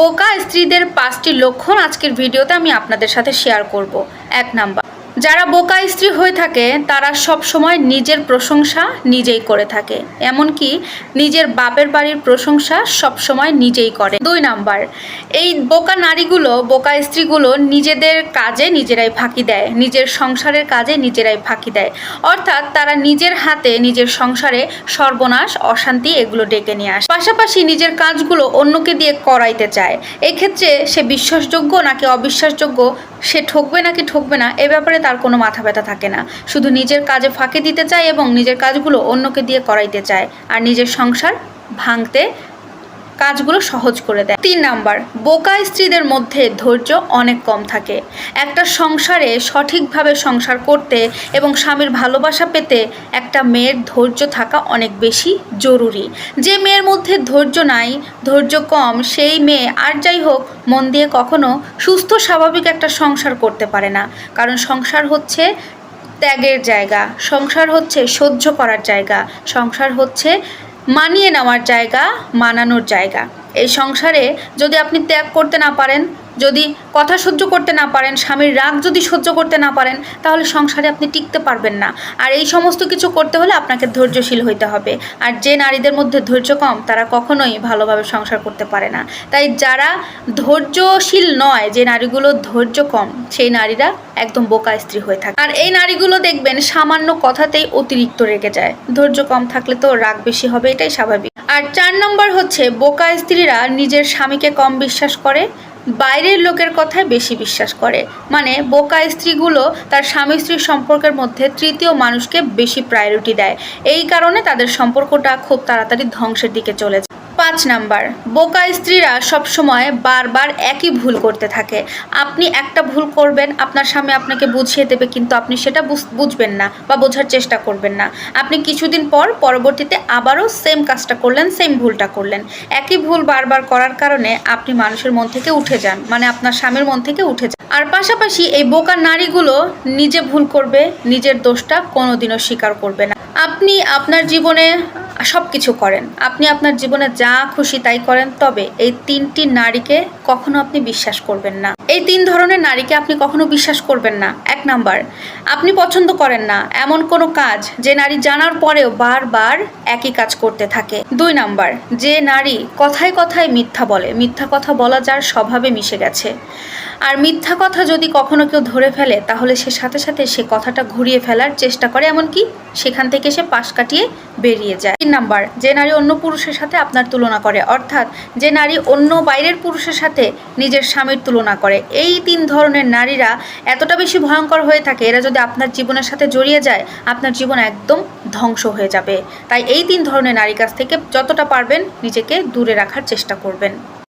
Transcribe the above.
বোকা স্ত্রীদের পাঁচটি লক্ষণ আজকের ভিডিওতে আমি আপনাদের সাথে শেয়ার করব। এক নাম্বার যারা বোকা স্ত্রী হয়ে থাকে, তারা সব সময় নিজের প্রশংসা নিজেই করে থাকে। এমনকি নিজের বাপের বাড়ির প্রশংসা সব সময় নিজেই করে। দুই নাম্বার, এই বোকা নারীগুলো, বোকা স্ত্রীগুলো নিজেদের কাজে নিজেরাই ফাঁকি দেয়। নিজের সংসারের কাজে নিজেরাই ফাঁকি দেয়। অর্থাৎ তারা নিজের হাতে নিজের সংসারে সর্বনাশ, অশান্তি এগুলো ডেকে নিয়ে আসে। পাশাপাশি নিজের কাজগুলো অন্যকে দিয়ে করাইতে চায়। এক্ষেত্রে সে বিশ্বাসযোগ্য নাকি অবিশ্বাসযোগ্য, সে ঠকবে নাকি ঠকবে না, এ ব্যাপারে তার কোনো মাথা ব্যথা থাকে না। শুধু নিজের কাজে ফাঁকে দিতে চায় এবং নিজের কাজগুলো অন্যকে দিয়ে করাইতে চায়। আর নিজের সংসার ভাঙতে কাজগুলো সহজ করে দেয়। তিন নাম্বার, বোকা স্ত্রীদের মধ্যে ধৈর্য অনেক কম থাকে। একটা সংসারে সঠিকভাবে সংসার করতে এবং স্বামীর ভালোবাসা পেতে একটা মেয়ের ধৈর্য থাকা অনেক বেশি জরুরি। যে মেয়ের মধ্যে ধৈর্য নাই, ধৈর্য কম, সেই মেয়ে আর যাই হোক, মন দিয়ে কখনো সুস্থ, স্বাভাবিক একটা সংসার করতে পারে না। কারণ সংসার হচ্ছে ত্যাগের জায়গা, সংসার হচ্ছে সহ্য করার জায়গা, সংসার হচ্ছে মানিয়ে নেওয়ার জায়গা মানানোর জায়গা। এই সংসারে যদি আপনি ত্যাগ করতে না পারেন যদি কথা সহ্য করতে না পারেন, স্বামীর রাগ যদি সহ্য করতে না পারেন, তাহলে সংসারে আপনি টিকতে পারবেন না। আর এই সমস্ত কিছু করতে হলে আপনাকে ধৈর্যশীল হইতে হবে। আর যে নারীদের মধ্যে ধৈর্য কম, তারা কখনোই ভালোভাবে সংসার করতে পারে না। তাই যারা ধৈর্যশীল নয়, যে নারীগুলো ধৈর্য কম, সেই নারীরা একদম বোকা স্ত্রী হয়ে থাকে। আর এই নারীগুলো দেখবেন সামান্য কথাতেই অতিরিক্ত রেগে যায়। ধৈর্য কম থাকলে তো রাগ বেশি হবে, এটাই স্বাভাবিক। আর চার নম্বর হচ্ছে, বোকা স্ত্রীরা নিজের স্বামীকে কম বিশ্বাস করে বাইরের লোকের কথায় বেশি বিশ্বাস করে। মানে বোকা স্ত্রীগুলো তার স্বামী স্ত্রীর সম্পর্কের মধ্যে তৃতীয় মানুষকে বেশি প্রায়োরিটি দেয়। এই কারণে তাদের সম্পর্কটা খুব তাড়াতাড়ি ধ্বংসের দিকে চলে পাঁচ নাম্বার, বোকা স্ত্রীরা সবসময় বারবার একই ভুল করতে থাকে। আপনি একটা ভুল করবেন, আপনার স্বামী আপনাকে বুঝিয়ে দেবে, কিন্তু আপনি সেটা বুঝ- বুঝবেন না বা বোঝার চেষ্টা করবেন না। আপনি কিছুদিন পর পরবর্তীতে আবারও সেম কাজটা করলেন সেম ভুলটা করলেন। একই ভুল বারবার করার কারণে আপনি মানুষের মন থেকে উঠে যান মানে আপনার স্বামীর মন থেকে উঠে যান। আর পাশাপাশি এই বোকা নারীগুলো নিজে ভুল করবে, নিজের দোষটা কোনোদিনও স্বীকার করবে না। আপনি আপনার জীবনে সব কিছু করেন। আপনি আপনার জীবনে যা খুশি তাই করেন তবে এই তিনটি নারীকে কখনো আপনি বিশ্বাস করবেন না। এই তিন ধরনের নারীকে আপনি কখনো বিশ্বাস করবেন না। এক নাম্বার, আপনি পছন্দ করেন না। এমন কোনো কাজ যে নারী জানার পরেও বারবার একই কাজ করতে থাকে। দুই নাম্বার, যে নারী কথায় কথায় মিথ্যা বলে। মিথ্যা কথা বলা যার স্বভাবে মিশে গেছে। আর মিথ্যা কথা যদি কখনো কেউ ধরে ফেলে, তাহলে সে সাথে সাথে সে কথাটা ঘুরিয়ে ফেলার চেষ্টা করে। এমনকি সেখান থেকে সে পাশ কাটিয়ে বেরিয়ে যায়। তিন নাম্বার, যে নারী অন্য পুরুষের সাথে আপনার তুলনা করে। অর্থাৎ যে নারী অন্য বাইরের পুরুষের সাথে নিজের স্বামীর তুলনা করে। এই তিন ধরনের নারীরা এতটা বেশি ভয়ঙ্কর হয়ে থাকে, এরা যদি আপনার জীবনের সাথে জড়িয়ে যায়, আপনার জীবন একদম ধ্বংস হয়ে যাবে। তাই এই তিন ধরনের নারীর কাছ থেকে যতটা পারবেন নিজেকে দূরে রাখার চেষ্টা করবেন।